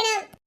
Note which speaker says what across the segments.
Speaker 1: இருக்கணும்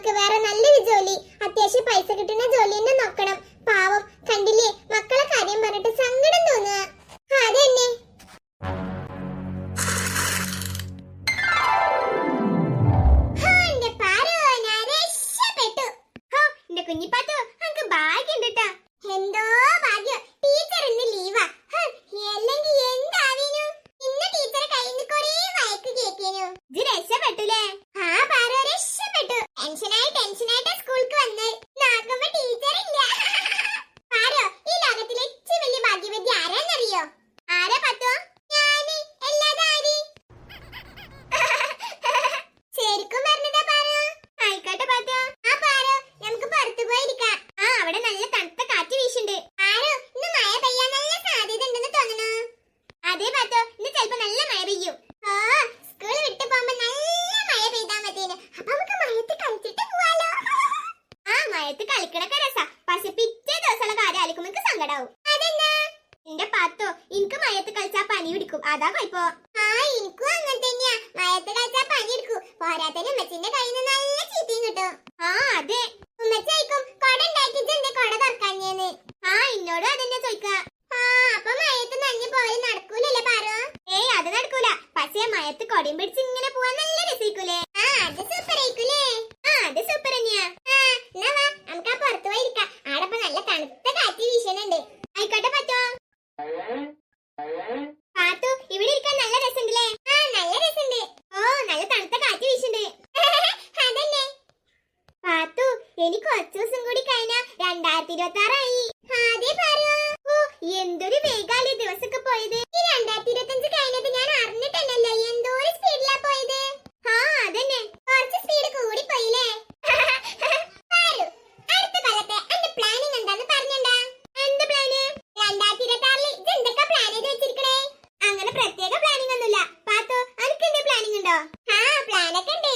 Speaker 1: உனக்கு வேற കൊടയും പിടിച്ച് ഇങ്ങനെ പോവാൻ നല്ല രസിക്കൂലേ. ആ അത് സൂപ്പർ ആയിക്കൂലേ ആ അത് സൂപ്പർ തന്നെയാ ആ എന്നാ വാ നമുക്ക് ആ പുറത്തു പോയിരിക്കാം ആടപ്പ നല്ല തണുത്ത കാറ്റി വീശുന്നുണ്ട് ആയിക്കോട്ടെ പറ്റോ പാത്തു ഇവിടെ ഇരിക്കാൻ നല്ല രസമുണ്ടല്ലേ ആ നല്ല രസമുണ്ട് ഓ നല്ല തണുത്ത കാറ്റി വീശുന്നുണ്ട് അതല്ലേ പാത്തു ഇനി കുറച്ചു ദിവസം കൂടി കഴിഞ്ഞ രണ്ടായിരത്തി ഇരുപത്തി ആറായി ആദ്യം പറയൂ. ഓ എന്തൊരു വേഗാലി ദിവസമൊക്കെ പോയത്. രണ്ടായിരത്തി ഇരുപത്തഞ്ച് കഴിഞ്ഞത് ഞാൻ അറിഞ്ഞിട്ടല്ലേ എന്തോരം സ്പീഡിലാ പോയത്? ആ അതന്നെ. കുറച്ച് സ്പീഡ് കൂടി പോയില്ലേ അടുത്ത കൊല്ലത്തെ എന്റെ പ്ലാനിങ് എന്താന്ന് പറഞ്ഞണ്ടാ? എന്ത് പ്ലാന് രണ്ടായിരത്തി ഇരുപത്തി പ്ലാൻ ചെയ്ത് വെച്ചിരിക്കണേ? അങ്ങനെ പ്രത്യേക പ്ലാനിങ് ഒന്നുമില്ല. പാത്തു അനക്ക് എന്തേ ഉണ്ടോ? ആ പ്ലാനൊക്കെ ഉണ്ട്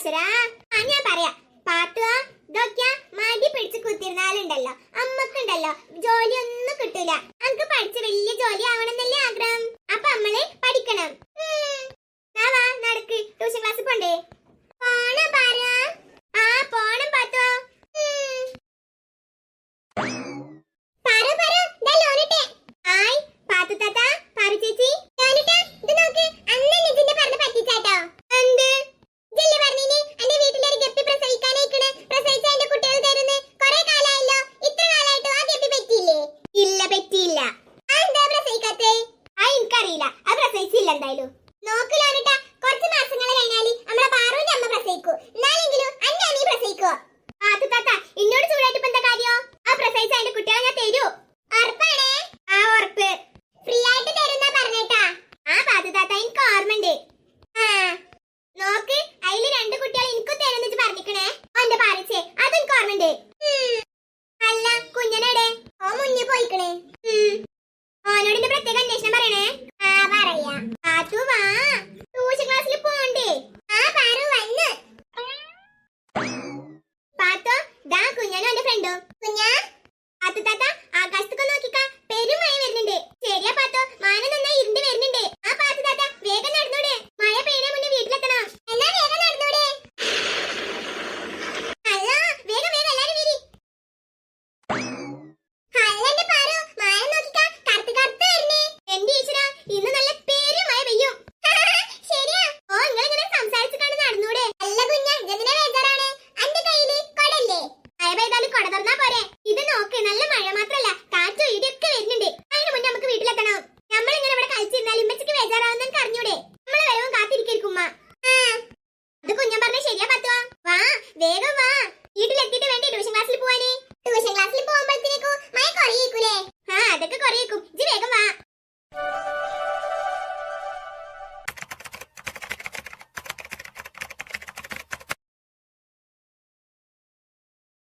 Speaker 1: ഈശ്വരാ ആ ഞാൻ പറയാ. പാട്ടുക ഇതൊക്കെ മടി പിടിച്ച് കുത്തിരുന്നാലുണ്ടല്ലോ. അമ്മക്കുണ്ടല്ലോ. ജോലിയൊന്നും കിട്ടൂല. നമുക്ക് പഠിച്ച് വലിയ ജോലി ആവണമെന്നല്ലേ ആഗ്രഹം. അപ്പൊ നമ്മൾ പഠിക്കണം. വാ നടക്ക്. ട്യൂഷൻ ക്ലാസ് പോണ്ടേ? പോണം പാറ ആ പോണം പാത്തോ പറ പറ. ലോണിട്ടെ ഹായ് പാത്തു താത്ത പാറു ചേച്ചി. ലോണിട്ട ഇത് നോക്ക്. അന്ന് നിതിന്റെ പറഞ്ഞ പറ്റിച്ച